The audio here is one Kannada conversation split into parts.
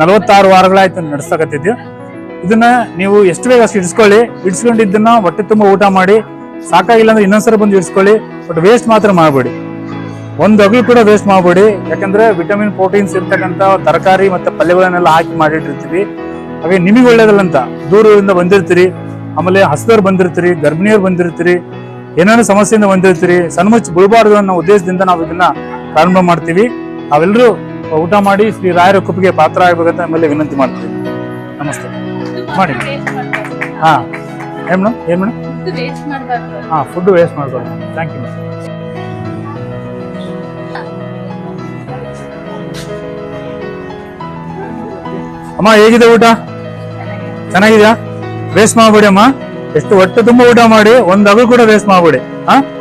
ನಲವತ್ತಾರು ವಾರಗಳಾಯ್ತು ನಡೆಸ್ತಕತ್ತಿದ್ವಿ ಇದನ್ನ ನೀವು ಎಷ್ಟು ಬೇಗ ಅಷ್ಟು ಇಡ್ಸ್ಕೊಳ್ಳಿ. ಇಡ್ಸ್ಕೊಂಡಿದ್ದನ್ನ ಹೊಟ್ಟೆ ತುಂಬ ಊಟ ಮಾಡಿ ಸಾಕಾಗಿಲ್ಲ ಅಂದ್ರೆ ಇನ್ನೊಂದ್ಸಲ ಬಂದು ಇಡ್ಸ್ಕೊಳ್ಳಿ. ಬಟ್ ವೇಸ್ಟ್ ಮಾತ್ರ ಮಾಡಬೇಡಿ. ಒಂದು ಅಗಲು ಕೂಡ ವೇಸ್ಟ್ ಮಾಡಬೇಡಿ. ಯಾಕಂದ್ರೆ ವಿಟಮಿನ್ ಪ್ರೋಟೀನ್ಸ್ ಇರ್ತಕ್ಕಂಥ ತರಕಾರಿ ಮತ್ತೆ ಪಲ್ಯಗಳನ್ನೆಲ್ಲ ಹಾಕಿ ಮಾಡಿಟ್ಟಿರ್ತೀವಿ. ಹಾಗೆ ನಿಮಗೆ ಒಳ್ಳೇದಲ್ಲಂತ ದೂರದಿಂದ ಬಂದಿರ್ತೀರಿ. ಆಮೇಲೆ ಹಸದವ್ರು ಬಂದಿರ್ತೀರಿ, ಗರ್ಭಿಣಿಯವ್ರು ಬಂದಿರ್ತೀರಿ ಏನೇನೋ ಸಮಸ್ಯೆಯಿಂದ ಬಂದಿರ್ತೀರಿ ಸಣ್ಮುಚ್ಚ ಬಿಡಬಾರ್ದು ಅನ್ನೋ ಉದ್ದೇಶದಿಂದ ನಾವು ಇದನ್ನ ಪ್ರಾರಂಭ ಮಾಡ್ತೀವಿ. ನಾವೆಲ್ಲರೂ ಊಟ ಮಾಡಿ ಶ್ರೀ ರಾಯರ ಕೃಪೆಗೆ ಪಾತ್ರ ಆಗ್ಬೇಕಂತ ನಮ್ಮಲ್ಲಿ ವಿನಂತಿ ಮಾಡ್ತೀವಿ. ನಮಸ್ತೆ. ಮಾಡಿ. ಹಾ. ಏನ್ ಮೇಡಮ್? ಏನ್ ಮೇಡಮ್? ಹಾ ಫುಡ್ ವೇಸ್ಟ್ ಮಾಡ್ಬಾರ್ದು. ಥ್ಯಾಂಕ್ ಯು ಮೇಡಮ್ ಅಮ್ಮ ಹೇಗಿದೆ ಊಟ? ಚೆನ್ನಾಗಿದ್ಯಾ? ವೇಸ್ಟ್ ಮಾಡ್ಬೇಡಿ ಅಮ್ಮ. ಎಷ್ಟು ಹೊಟ್ಟೆ ತುಂಬ ಊಟ ಮಾಡಿ ಒಂದು ಕೂಡ ವೇಸ್ಟ್ ಮಾಡ್ಬೇಡಿ. ಹಾ?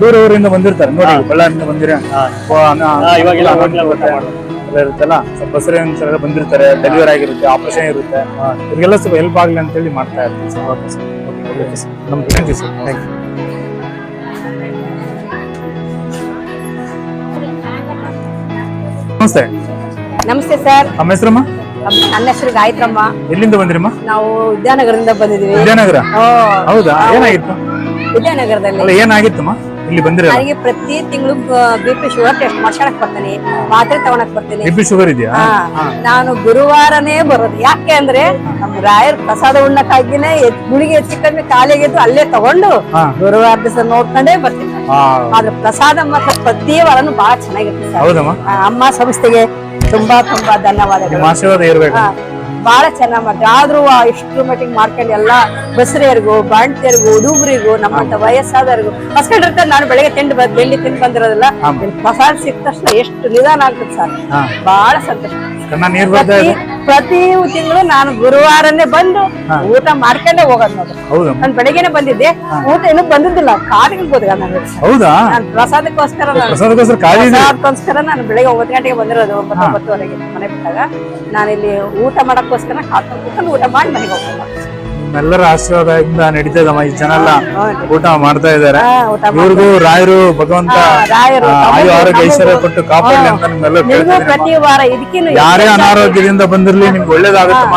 ದೂರ ಊರಿಂದ ಬಂದಿರ್ತಾರೆ. ನೋಡಿ ಬಳ್ಳಾರಿಂದ ಬಂದಿರ. ಇರುತ್ತಲ್ಲ? ಬಸರೆ ಎಲ್ಲ ಬಂದಿರ್ತಾರೆ. ಡೆಲಿವರಿ ಆಗಿರುತ್ತೆ ಆಪರೇಷನ್ ಇರುತ್ತೆ. ಇವ್ರಿಗೆಲ್ಲ ಸ್ವಲ್ಪ ಹೆಲ್ಪ್ ಆಗಲಿ ಅಂತ ಹೇಳಿ ಮಾಡ್ತಾ ಇರ್ತೀನಿ sir. Okay sir okay sir thank you sir thank you ನಮಸ್ತೆ. ನಮಸ್ತೆ ಸರ್ ನಮ್ಮ ಹೆಸರಮ್ಮ? ನನ್ನ ಹೆಸರು ಗಾಯತ್ರಮ್ಮ ಎಲ್ಲಿಂದ ಬಂದ್ರಿಮ್ಮ? ನಾವು ವಿದ್ಯಾನಗರದಿಂದ ಬಂದಿದ್ದೀವಿ. ವಿದ್ಯಾನಗರ? ಹೌದಾ? ಏನಾಗಿತ್ತು? ವಿದ್ಯಾನಗರದಲ್ಲಿ. ಏನಾಗಿತ್ತಮ್ಮ? ಇಲ್ಲಿ ಬಂದಿರಲ್ಲ? ನನಗೆ ಪ್ರತಿ ತಿಂಗಳು ಬಿಪಿ ಶುಗರ್ ಟೆಸ್ಟ್ ಮಾಡ್ಸಕ್ ಬರ್ತೀನಿ ಮಾತ್ರೆ ತಗೊಳಕ್ ಬರ್ತೀನಿ. ಬಿ ಪಿ ಶುಗರ್ ಇದೆಯಾ? ನಾನು ಗುರುವಾರನೇ ಬರೋದು. ಯಾಕೆ ಅಂದ್ರೆ ನಮ್ ರಾಯರ್ ಪ್ರಸಾದ ಉಣ್ಣಕ್ಕಾಗಿನೇ ಗುಳಿಗೆ ಹೆಚ್ಚು ಕಮ್ಮಿ ಕಾಲಿಗೆದ್ದು ಅಲ್ಲೇ ತಗೊಂಡು ಗುರುವಾರ ದಿವಸ ನೋಡ್ಕೊಂಡೇ ಬರ್ತೀನಿ ಆದ್ರೆ ಪ್ರಸಾದ ಮಾತ್ರ ಪ್ರತಿ ವಾರನು ಬಹಳ ಹೌದಮ್ಮ? ಅಮ್ಮ ಸಂಸ್ಥೆಗೆ ತುಂಬಾ ತುಂಬಾ ಧನ್ಯವಾದಗಳು. ಆಶೀರ್ವಾದ ಇರ್ಬೇಕು. ಬಹಳ ಚೆನ್ನಾಗ್ ಮಾಡ್ತಾರೆ. ಆದ್ರೂ ಆ ಇಷ್ಟು ಮಟ್ಟಿಗೆ ಮಾಡ್ಕೊಂಡು ಎಲ್ಲ ಬಸರಿಯರಿಗೂ ಬಾಣ್ತಿಯರಿಗೂ ಹುಡುಗರಿಗೂ ನಮ್ಮಂತ ವಯಸ್ಸಾದವ್ರಿಗೂ ಕಸ್ಕೊಂಡಿರ್ತಾರೆ ನಾನು ಬೆಳಗ್ಗೆ ತಿಂದು ಬಂದ್ ಬೆಳ್ಳಿ ತಿಂದು ಬಂದಿರೋದಿಲ್ಲ ಪ್ರಸಾದ ಸಿಕ್ಕ ತಕ್ಷಣ ಎಷ್ಟು ನಿಧಾನ ಆಗ್ತದೆ ಸರ್. ಬಹಳ ಸಂತೋಷ. ಪ್ರತಿ ತಿಂಗಳು ನಾನು ಗುರುವಾರನೇ ಬಂದು ಊಟ ಮಾಡ್ಕೊಂಡೆ ಹೋಗೋದು ನೋಡ್ರಿ ನಾನು ಬೆಳಿಗ್ಗೆನೆ ಬಂದಿದ್ದೆ. ಊಟ ಇನ್ನೂ ಬಂದಿದ್ದಿಲ್ಲ. ಕಾಡಿಗೆ ಹೋದ ನಾನು ಹೌದಾ? ನಾನು ಪ್ರಸಾದಕ್ಕೋಸ್ಕರ ನಾನು ಪ್ರಸಾದಕ್ಕೋಸ್ಕರ ನಾನು ಬೆಳಿಗ್ಗೆ ಒಂಬತ್ತು ಗಂಟೆಗೆ ಬಂದಿರೋದು. ಒಂಬತ್ತು ಒಂಬತ್ತುವರೆಗೆ ಮನೆ ಬಿಟ್ಟಾಗ. ನಾನಿಲ್ಲಿ ಇಲ್ಲಿ ಊಟ ಮಾಡಕ್ಕೋಸ್ಕರ ಕೂತ್ಕೊಂಡು ಊಟ ಮಾಡಿ ಮನೆಗೆ ಹೋಗ್ತೀನಿ ನಿಮ್ಮೆಲ್ಲರ ಆಶೀರ್ವಾದದಿಂದ ನಡೀತಾ ಇದಮ್ಮ ಈ ಜನ ಎಲ್ಲ. ಊಟ ಮಾಡ್ತಾ ಇದಾರೆ ಇವ್ರಿಗೂ ರಾಯರು ಭಗವಂತ ಆಯು ಆರೋಗ್ಯ ಐಶ್ವರ್ಯ ಕೊಟ್ಟು ಕಾಪಾಡಲಿ ಅಂತ ನಿಮ್ಮೆಲ್ಲ ನಿಮಗೂ ಕೇಳ್ತೀನಿ ಪ್ರತಿ ವಾರ ಇದಕ್ಕಿನ್ನು ಯಾರೇ ಅನಾರೋಗ್ಯದಿಂದ ಬಂದಿರ್ಲಿ ನಿಮ್ಗೆ ಒಳ್ಳೇದಾಗುತ್ತಮ್ಮ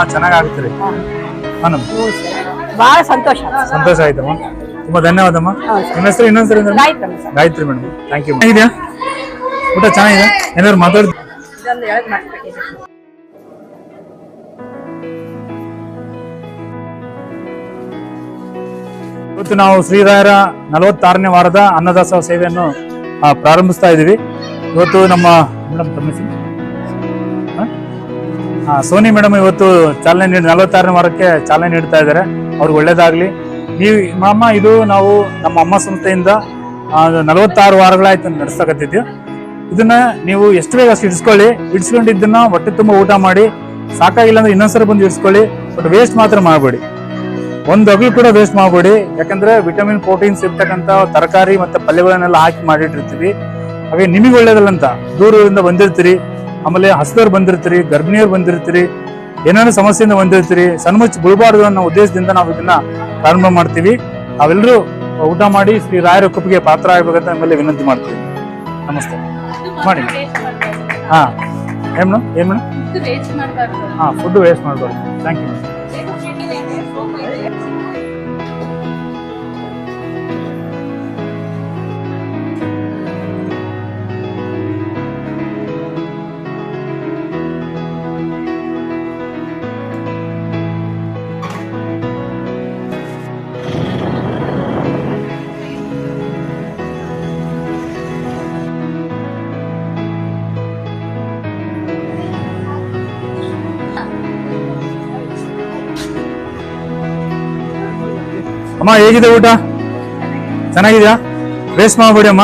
ಹ್ಞೂ ಸರ್. ಬಹಳ ಸಂತೋಷ. ಸಂತೋಷ ಆಯ್ತಮ್ಮ. ತುಂಬಾ ಧನ್ಯವಾದಮ್ಮ. ನಿಮ್ಮ ಹೆಸರು ಇನ್ನೊಂದ್ಸರಿ? ಗಾಯತ್ರಿ ಮೇಡಮ್. ಥ್ಯಾಂಕ್ ಯು ಚೆನ್ನಾಗಿದ್ಯಾ ಊಟ ಚೆನ್ನಾಗಿದೆ? ಏನಾದ್ರು ಮಾತಾಡ್ ಇವತ್ತು ನಾವು ಶ್ರೀರಾಯರ ನಲವತ್ತಾರನೇ ವಾರದ ಅನ್ನದಾಸೋಹ ಸೇವೆಯನ್ನು ಪ್ರಾರಂಭಿಸ್ತಾ ಇದ್ದೀವಿ. ಇವತ್ತು ನಮ್ಮ ಮೇಡಮ್ ತಮ್ಮ ಸೋನಿ ಮೇಡಮ್ ಇವತ್ತು ಚಾಲನೆ ನೀಡಿ, ನಲವತ್ತಾರನೇ ವಾರಕ್ಕೆ ಚಾಲನೆ ನೀಡ್ತಾ ಇದ್ದಾರೆ. ಅವ್ರಿಗೆ ಒಳ್ಳೇದಾಗಲಿ. ನೀವು, ಮಾಮ, ಇದು ನಾವು ನಮ್ಮ ಅಮ್ಮ ಸಂಸ್ಥೆಯಿಂದ ನಲವತ್ತಾರು ವಾರಗಳಾಯ್ತು ನಡೆಸ್ತಕತ್ತಿದ್ವಿ ಇದನ್ನ ನೀವು ಎಷ್ಟು ಬೇಗ ಅಷ್ಟು ಇಡ್ಸ್ಕೊಳ್ಳಿ. ಇಡ್ಸ್ಕೊಂಡಿದ್ದನ್ನ ಹೊಟ್ಟೆ ತುಂಬ ಊಟ ಮಾಡಿ, ಸಾಕಾಗಿಲ್ಲ ಅಂದ್ರೆ ಇನ್ನೊಂದ್ಸರಿ ಬಂದು ಇಡ್ಸ್ಕೊಳ್ಳಿ. ಬಟ್ ವೇಸ್ಟ್ ಮಾತ್ರ ಮಾಡಬೇಡಿ. ಒಂದು ಅಗಲು ಕೂಡ ವೇಸ್ಟ್ ಮಾಡಬೇಡಿ. ಯಾಕಂದ್ರೆ ವಿಟಮಿನ್ ಪ್ರೋಟೀನ್ಸ್ ಇರ್ತಕ್ಕಂಥ ತರಕಾರಿ ಮತ್ತೆ ಪಲ್ಯಗಳನ್ನೆಲ್ಲ ಹಾಕಿ ಮಾಡಿಟ್ಟಿರ್ತೀವಿ. ಹಾಗೆ ನಿಮಗೆ ಒಳ್ಳೇದಲ್ಲ ಅಂತ. ದೂರದಿಂದ ಬಂದಿರ್ತೀರಿ. ಆಮೇಲೆ ಹಸದವ್ರು ಬಂದಿರ್ತೀರಿ ಗರ್ಭಿಣಿಯರು ಬಂದಿರ್ತೀರಿ ಏನೇನೋ ಸಮಸ್ಯೆಯಿಂದ ಬಂದಿರ್ತೀರಿ ಸಣ್ಮುಚ್ಚ ಬಿಡಬಾರ್ದು ಅನ್ನೋ ಉದ್ದೇಶದಿಂದ ನಾವು ಇದನ್ನ ಪ್ರಾರಂಭ ಮಾಡ್ತೀವಿ. ನಾವೆಲ್ಲರೂ ಊಟ ಮಾಡಿ ಶ್ರೀ ರಾಯರ ಕುಪ್ಪಿಗೆ ಪಾತ್ರ ಆಗ್ಬೇಕಂತ ನಮ್ಮಲ್ಲಿ ವಿನಂತಿ ಮಾಡ್ತೀವಿ. ನಮಸ್ತೆ. ಮಾಡಿ. ಹಾ. ಏನು ಮೇಡಮ್ ಏನ್ ಮೇಡಮ್ ಹಾ ಫುಡ್ ವೇಸ್ಟ್ ಮಾಡಬಾರ್ದು. ಥ್ಯಾಂಕ್ ಯು ಅಮ್ಮ, ಹೇಗಿದೆ ಊಟ? ಚೆನ್ನಾಗಿದ್ಯಾ? ವೇಸ್ಟ್ ಮಾಡಬೇಡಿ ಅಮ್ಮ.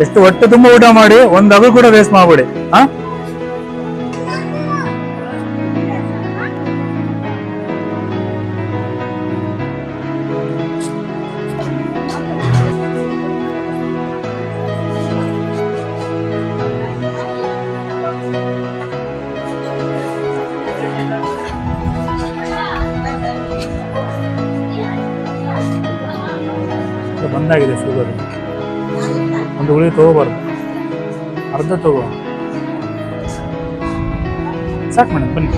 ಎಷ್ಟು ಹೊಟ್ಟೆ ತುಂಬ ಊಟ ಮಾಡಿ, ಒಂದು ಕೂಡ ವೇಸ್ಟ್ ಮಾಡಬೇಡಿ, ಹಾ? ಬಂದಾಗಿದೆ ಶುಗರ್. ಒಂದು ಗುಳಿಗೆ ತಗೋಬಾರ್ದು. ಅರ್ಧ ತಗೋ. ಸಾಕು ಮೇಡಮ್ ಬನ್ನಿ.